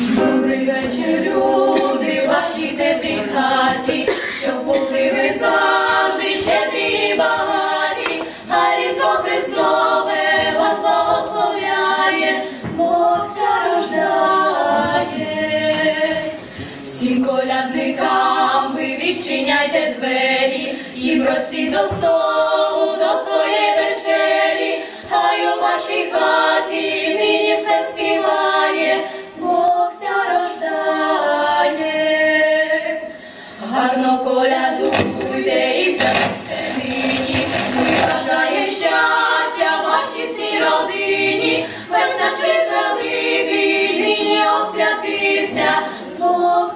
Добрий вечір, люди, вашій теплій хаті, щоб були ви завжди щедрі і багаті, а Різдво Христове вас благословляє, Бог ся рождає. Всім колядникам ви відчиняйте двері і просіть до столу, гарно колядуйте і святе нині. Ми бажає щастя вашій всій родині, весь наш рід великий нині освятився. Бог